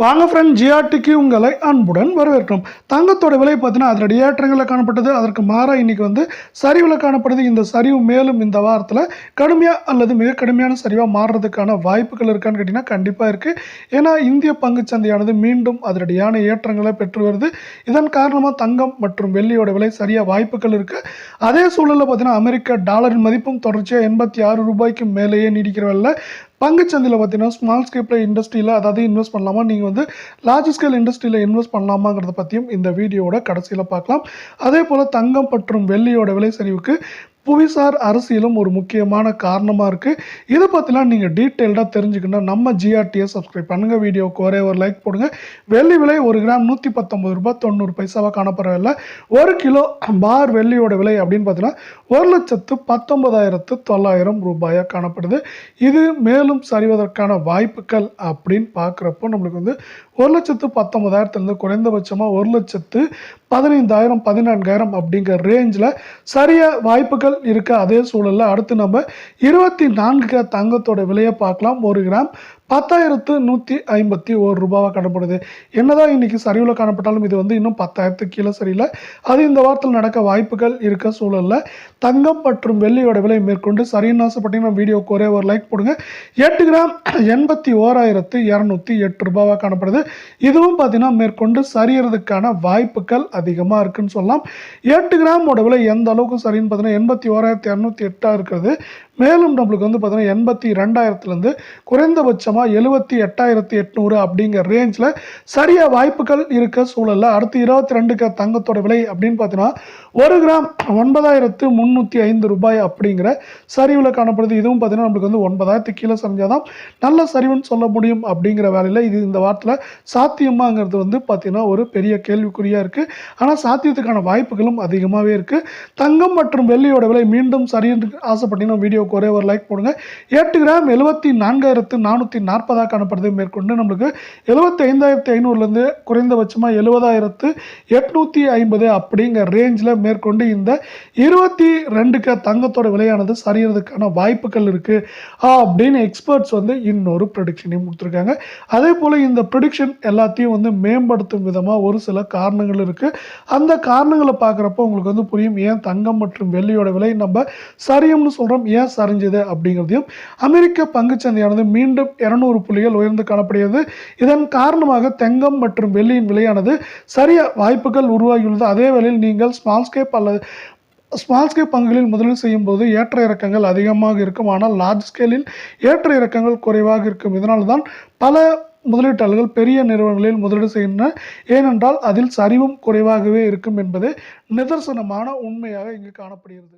வாங்க ஃப்ரெண்ட் ஜிஆர்டிக்கு உங்களை அன்புடன் வரவேற்கிறோம். தங்கத்தோட விலை பார்த்தீங்கன்னா அதனுடைய ஏற்றங்களில் காணப்பட்டது. அதற்கு மாறாக இன்னைக்கு வந்து சரிவில் காணப்படுது. இந்த சரிவு மேலும் இந்த வாரத்தில் கடுமையாக அல்லது மிக கடுமையான சரிவாக மாறுறதுக்கான வாய்ப்புகள் இருக்கான்னு கேட்டிங்கன்னா கண்டிப்பாக இருக்குது ஏன்னா இந்திய பங்கு சந்தையானது மீண்டும் அதனுடையான ஏற்றங்களை பெற்று வருது. இதன் காரணமாக தங்கம் மற்றும் வெள்ளியோட விலை சரியாக வாய்ப்புகள் இருக்குது அதே சூழலில் பார்த்தீங்கன்னா அமெரிக்க டாலரின் மதிப்பும் தொடர்ச்சியாக எண்பத்தி ஆறு ரூபாய்க்கு மேலேயே நீடிக்கிறவல்ல. பங்குச்சந்தையில் பார்த்தீங்கன்னா ஸ்மால் ஸ்கேப்பில் இண்டஸ்ட்ரியில் அதாவது இன்வெஸ்ட் பண்ணலாமா? நீங்கள் வந்து லார்ஜ் ஸ்கேல் இண்டஸ்ட்ரியில் இன்வெஸ்ட் பண்ணலாமாங்கிறத பற்றியும் இந்த வீடியோவோட கடைசியில் பார்க்கலாம். அதே போல் தங்கம் மற்றும் வெள்ளியோட விலை சரிவுக்கு புவிசார் அரசியலும் ஒரு முக்கியமான காரணமாக இருக்குது இதை பற்றிலாம் நீங்கள் டீட்டெயில்டாக தெரிஞ்சுக்கணும் நம்ம ஜிஆர்டியை சப்ஸ்கிரைப் பண்ணுங்கள் வீடியோவுக்கு ஒரே ஒரு லைக் போடுங்க. வெள்ளி விலை ஒரு கிராம் நூற்றி பத்தொம்பது ரூபாய் தொண்ணூறு பைசாவாக காணப்படவில்லை. ஒரு கிலோ பார் வெள்ளியோட விலை அப்படின்னு பார்த்தீங்கன்னா ஒரு லட்சத்து பத்தொன்பதாயிரத்து தொள்ளாயிரம் ரூபாயாக காணப்படுது. இது மேலும் சரிவதற்கான வாய்ப்புகள் அப்படின்னு பார்க்குறப்போ நம்மளுக்கு வந்து ஒரு லட்சத்து பத்தொன்பதாயிரத்துலேருந்து குறைந்தபட்சமாக ஒரு லட்சத்து பதினைந்தாயிரம் பதினான்காயிரம் அப்படிங்கிற ரேஞ்சில் சரியாக வாய்ப்புகள் இருக்க? அதே சூழலில் அடுத்து நம்ம இருபத்தி நான்கு தங்கத்தோட விலையை பார்க்கலாம். ஒரு கிராம் பத்தாயிரத்து நூற்றி ஐம்பத்தி ஒரு ரூபாவாக காணப்படுது என்னதான் இன்னைக்கு சரிவில் காணப்பட்டாலும் இது வந்து இன்னும் பத்தாயிரத்துக்கு கீழே சரியில்லை. அது இந்த வாரத்தில் நடக்க வாய்ப்புகள் இருக்க சூழலில். தங்கம் மற்றும் வெள்ளியோட விலை மேற்கொண்டு சரின்னு ஆசைப்பட்டீங்கன்னா வீடியோக்கு ஒரே ஒரு லைக் போடுங்க. எட்டு கிராம் எண்பத்தி ஓராயிரத்து இரநூத்தி எட்டு ரூபாவாக காணப்படுது. இதுவும் பார்த்தீங்கன்னா மேற்கொண்டு சரியறதுக்கான வாய்ப்புகள் அதிகமாக இருக்குன்னு சொல்லலாம். எட்டு கிராமோட விலை எந்த அளவுக்கு சரின்னு பார்த்தீங்கன்னா எண்பத்தி ஓராயிரத்தி இரநூத்தி எட்டாக இருக்கிறது. மேலும் நம்மளுக்கு வந்து பார்த்தீங்கன்னா எண்பத்தி ரெண்டாயிரத்துலேருந்து குறைந்தபட்சமாக எழுபத்தி எட்டாயிரத்தி எட்நூறு அப்படிங்கிற ரேஞ்சில் சரியாக வாய்ப்புகள் இருக்க சூழலில் அடுத்து இருபத்தி ரெண்டுக்கு தங்கத்தோட விலை அப்படின்னு பார்த்தீங்கன்னா ஒரு கிராம் ஒன்பதாயிரத்து முந்நூற்றி ஐந்து ரூபாய் அப்படிங்கிற சரிவில் காணப்படுது. இதுவும் பார்த்தீங்கன்னா நம்மளுக்கு வந்து ஒன்பதாயிரத்து கீழே சரிஞ்சாதான் நல்ல சரிவுன்னு சொல்ல முடியும் அப்படிங்கிற வேலையில் இது இந்த வாரத்தில் சாத்தியமாங்கிறது வந்து பார்த்தீங்கன்னா ஒரு பெரிய கேள்விக்குறியாக இருக்குது ஆனால் சாத்தியத்துக்கான வாய்ப்புகளும் அதிகமாகவே இருக்குது தங்கம் மற்றும் வெள்ளியோட விலை மீண்டும் சரின்னு ஆசைப்பட்டீங்கன்னா வீடியோக்கு ஒரே ஒரு லைக் போடுங்க. எட்டு கிராம் எழுபத்தி நான்காயிரத்து நானூற்றி நாற்பதாக காணப்படுது. மேற்கொண்டு நம்மளுக்கு எழுபத்தி ஐந்தாயிரத்தி ஐநூறுலேருந்து குறைந்தபட்சமாக எழுபதாயிரத்து எட்நூற்றி ஐம்பது அப்படிங்கிற ரேஞ்சில் மேற்கொண்டு இந்த இருபத்தி ரெண்டுக்கு தங்கத்தோட விலையானது சரியறதுக்கான வாய்ப்புகள் இருக்குது அப்படின்னு எக்ஸ்பர்ட்ஸ் வந்து இன்னொரு ப்ரொடிக்ஷனையும் கொடுத்துருக்காங்க. அதே போல் இந்த ப்ரொடிக்ஷன் எல்லாத்தையும் வந்து மேம்படுத்தும் விதமாக ஒரு சில காரணங்கள் இருக்குது அந்த காரணங்களை பார்க்குறப்போ உங்களுக்கு வந்து புரியும். ஏன் தங்கம் மற்றும் வெள்ளியோட விலை நம்ம சரியும்னு சொல்கிறோம் ஏன் சரிஞ்சது அப்படிங்கிறதையும் அமெரிக்க பங்குச்சந்தையானது மீண்டும் இருநூறு புள்ளிகள் உயர்ந்து காணப்படுகிறது. இதன் காரணமாக தங்கம் மற்றும் வெள்ளியின் விலையானது சரிய வாய்ப்புகள் உருவாகியுள்ளது. அதே வேளையில் நீங்கள் ஸ்மால் ஸ்கேப் அல்லது ஸ்மால் ஸ்கேப் பங்குகளில் முதலீடு செய்யும் போது ஏற்ற இறக்கங்கள் அதிகமாக இருக்கும். ஆனால் லார்ஜ் ஸ்கேலில் ஏற்ற இறக்கங்கள் குறைவாக இருக்கும். இதனால் தான் பல முதலீட்டாளர்கள் பெரிய நிறுவனங்களில் முதலீடு செய்கின்றன. ஏனென்றால் அதில் சரிவும் குறைவாகவே இருக்கும் என்பது நிதர்சனமான உண்மையாக இங்கு காணப்படுகிறது.